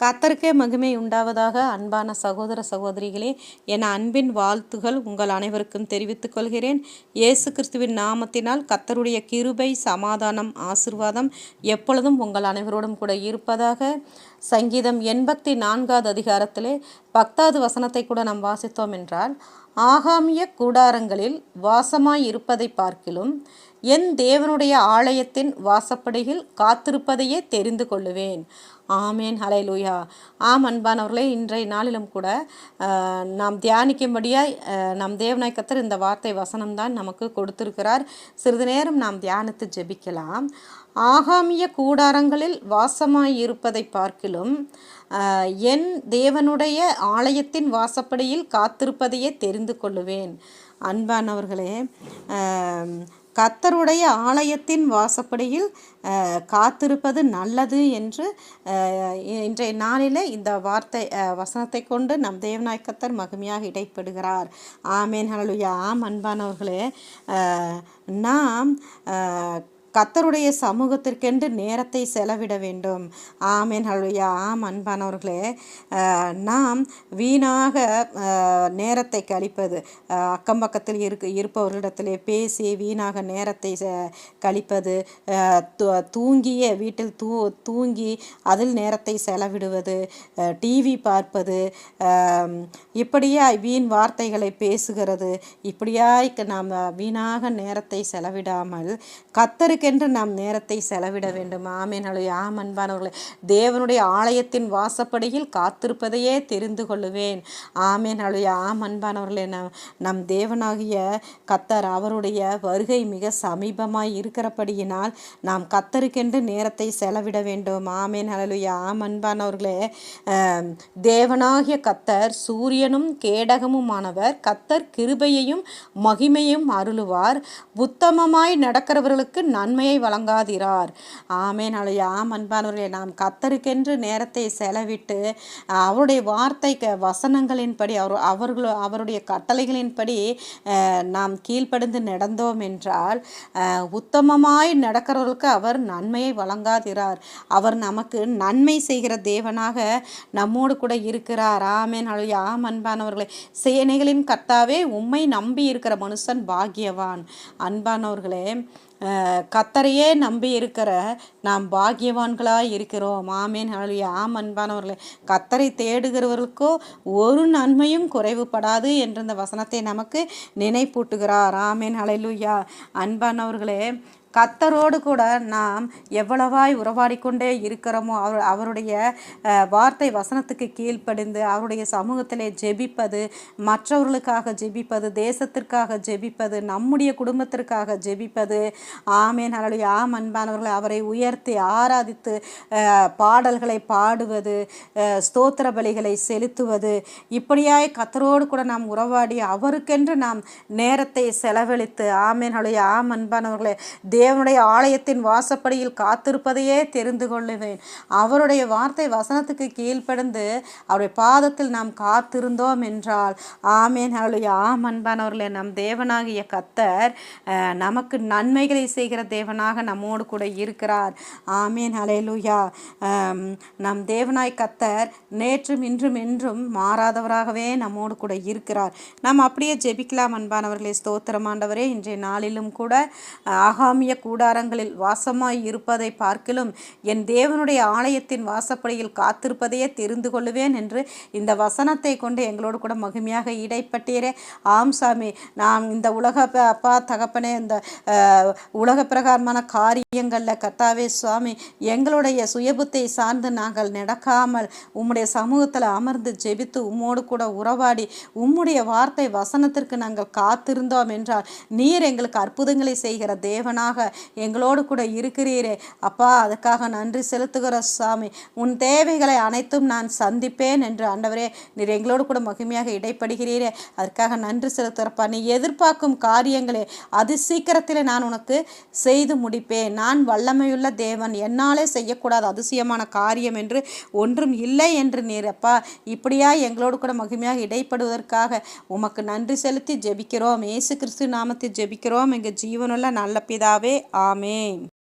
கத்தருக்கே மகிமை உண்டாவதாக அன்பான சகோதர சகோதரிகளே என அன்பின் வாழ்த்துகள் உங்கள் அனைவருக்கும் தெரிவித்துக் கொள்கிறேன். இயேசு கிறிஸ்துவின் நாமத்தினால் கத்தருடைய கிருபை சமாதானம் ஆசிர்வாதம் எப்பொழுதும் உங்கள் அனைவரோடும் கூட இருப்பதாக சங்கீதம் எண்பத்தி நான்காவது அதிகாரத்திலே பத்தாவது வசனத்தை கூட நாம் வாசித்தோம் என்றால் ஆகாமிய கூடாரங்களில் வாசமாய் இருப்பதை பார்க்கிலும் என் தேவனுடைய ஆலயத்தின் வாசப்படியில் காத்திருப்பதையே தெரிந்து கொள்ளுவேன். ஆமேன் ஹலை லூயா ஆம் அன்பானவர்களே இன்றைய நாளிலும் கூட நாம் தியானிக்கும்படியாய் நம் தேவநாய் கத்தர் இந்த வார்த்தை வசனம்தான் நமக்கு கொடுத்திருக்கிறார். சிறிது நேரம் நாம் தியானித்து ஜெபிக்கலாம். ஆகாமிய கூடாரங்களில் வாசமாய் இருப்பதை பார்க்கிலும் என் தேவனுடைய ஆலயத்தின் வாசப்படியில் காத்திருப்பதையே தெரிந்து கொள்ளுவேன். அன்பானவர்களே கத்தருடைய ஆலயத்தின் வாசப்படியில் காத்திருப்பது நல்லது என்று இன்றைய நாளில் இந்த வார்த்தை வசனத்தை கொண்டு நம் தேவநாய் கத்தர் மகிமையாக இடைப்படுகிறார். ஆமேன் ஹலலுயா ஆம் அன்பானவர்களே நாம் கத்தருடைய சமூகத்திற்கென்று நேரத்தை செலவிட வேண்டும். ஆமேன் ஹலுயா ஆம் அன்பானவர்களே நாம் வீணாக நேரத்தை கழிப்பது அக்கம் பக்கத்தில் இருக்க இருப்பவர்களிடத்திலே பேசி வீணாக நேரத்தை கழிப்பது தூங்கிய வீட்டில் தூ தூங்கி அதில் நேரத்தை செலவிடுவது டிவி பார்ப்பது இப்படியாய் வீண் வார்த்தைகளை பேசுகிறது இப்படியாய் நாம் வீணாக நேரத்தை செலவிடாமல் கத்தருக்கு கர்த்தருக்கென்று நாம் நேரத்தை செலவிட வேண்டும். ஆமேன். ஆம் அன்பானவர்களே தேவனுடைய ஆலயத்தின் வாசப்படியில் காத்திருப்பதையே தெரிந்து கொள்ளுவேன். ஆமேன். ஆம் அன்பானவர்களே நம் நம் தேவனாகிய கத்தர் அவருடைய வருகை மிக சமீபமாய் இருக்கிறபடியினால் நாம் கத்தருக்கென்று நேரத்தை செலவிட வேண்டும். ஆமேன். அழலுயா ஆம் அன்பானவர்களே தேவனாகிய கத்தர் சூரியனும் கேடகமுமானவர். கத்தர் கிருபையையும் மகிமையும் அருளுவார். உத்தமமாய் நடக்கிறவர்களுக்கு நன் நன்மையை வழங்காதிரார். ஆமேன். அழையா ஆம் அன்பானவர்களே நாம் கத்தருக்கென்று நேரத்தை செலவிட்டு அவருடைய வார்த்தை வசனங்களின்படி அவர் அவர்கள் அவருடைய கட்டளைகளின்படி நாம் கீழ்ப்படிந்து நடந்தோம் என்றால் உத்தமமாய் நடக்கிறவர்களுக்கு அவர் நன்மையை வழங்காதிரார். அவர் நமக்கு நன்மை செய்கிற தேவனாக நம்மோடு கூட இருக்கிறார். ஆமேன். அழையா ஆம் அன்பானவர்களே சேனைகளின் கத்தாவே உம்மை நம்பி இருக்கிற மனுஷன் பாக்கியவான். அன்பானவர்களே கத்தரையே நம்பி இருக்கிற நாம் பாக்கியவான்களாக இருக்கிறோம். ஆமேன் அழிய ஆம் அன்பானவர்களே கத்தரை தேடுகிறவர்களுக்கோ ஒரு நன்மையும் குறைவுபடாது என்ற இந்த வசனத்தை நமக்கு நினைப்பூட்டுகிறார். ஆமேன் அலைலுயா அன்பானவர்களே கத்தரோடு கூட நாம் எவ்வளவாய் உறவாடிக்கொண்டே இருக்கிறோமோ அவர் அவருடைய வார்த்தை வசனத்துக்கு கீழ்ப்படிந்து அவருடைய சமூகத்திலே ஜெபிப்பது மற்றவர்களுக்காக ஜெபிப்பது தேசத்திற்காக ஜெபிப்பது நம்முடைய குடும்பத்திற்காக ஜெபிப்பது. ஆமேன் அவருடைய ஆம் அன்பானவர்களை அவரை உயர்த்தி ஆராதித்து பாடல்களை பாடுவது ஸ்தோத்திர பலிகளை செலுத்துவது. இப்படியாய் கத்தரோடு கூட நாம் உறவாடி அவருக்கென்று நாம் நேரத்தை செலவழித்து ஆமேன் ஆம் அன்பானவர்களை தேவனுடைய ஆலயத்தின் வாசப்படியில் காத்திருப்பதையே தெரிந்து கொள்ளுவேன். அவருடைய வார்த்தை வசனத்துக்கு கீழ்ப்படிந்து அவருடைய பாதத்தில் நாம் காத்திருந்தோம் என்றால் ஆமேன் அவளுடைய ஆம் அன்பானவர்களே நம் தேவனாகிய கத்தர் நமக்கு நன்மைகளை செய்கிற தேவனாக நம்மோடு கூட இருக்கிறார். ஆமேன் அலையலுயா நம் தேவனாய் கத்தர் நேற்றும் இன்றும் என்றும் மாறாதவராகவே நம்மோடு கூட இருக்கிறார். நாம் அப்படியே ஜெபிக்கலாம் அன்பானவர்களே ஸ்தோத்திரமாண்டவரே இன்றைய நாளிலும் கூட ஆகாமிய ஆலய கூடாரங்களில் வாசமாய் இருப்பதை பார்க்கிலும் என் தேவனுடைய ஆலயத்தின் வாசப்படியில் காத்திருப்பதையே தெரிந்து கொள்ளுவேன் என்று இந்த வசனத்தை கொண்டு எங்களோடு கூட மகிமையாக இடைப்பட்டீரே. ஆம் சாமி நாம் இந்த உலக அப்பா தகப்பனே இந்த உலக பிரகாரமான காரியங்களில் கத்தாவே சுவாமி எங்களுடைய சுயபுத்தை சார்ந்து நாங்கள் நடக்காமல் உம்முடைய சமூகத்தில் அமர்ந்து ஜெபித்து உம்மோடு கூட உறவாடி உம்முடைய வார்த்தை வசனத்திற்கு நாங்கள் காத்திருந்தோம் என்றால் நீர் எங்களுக்கு அற்புதங்களை செய்கிற தேவனாக எங்களோடு கூட இருக்கிறீரே. அப்பா அதுக்காக நன்றி செலுத்துகிற சாமி. உன் தேவைகளை அனைத்தும் நான் சந்திப்பேன் என்று ஆண்டவரே நீர் எங்களோடு கூட மகிமையாக இடைப்படுகிறீரே. அதற்காக நன்றி செலுத்துகிறப்பா. நீ எதிர்பார்க்கும் காரியங்களே அது சீக்கிரத்தில் நான் உனக்கு செய்து முடிப்பேன். நான் வல்லமையுள்ள தேவன். என்னாலே செய்யக்கூடாத அதிசயமான காரியம் என்று ஒன்றும் இல்லை என்று நீரப்பா இப்படியா எங்களோடு கூட மகிமையாக இடைப்படுவதற்காக உமக்கு நன்றி செலுத்தி ஜெபிக்கிறோம். ஏசு கிறிஸ்து நாமத்தில் ஜெபிக்கிறோம். எங்கள் ஜீவனுள்ள நல்ல பிதாவே ஆமேன்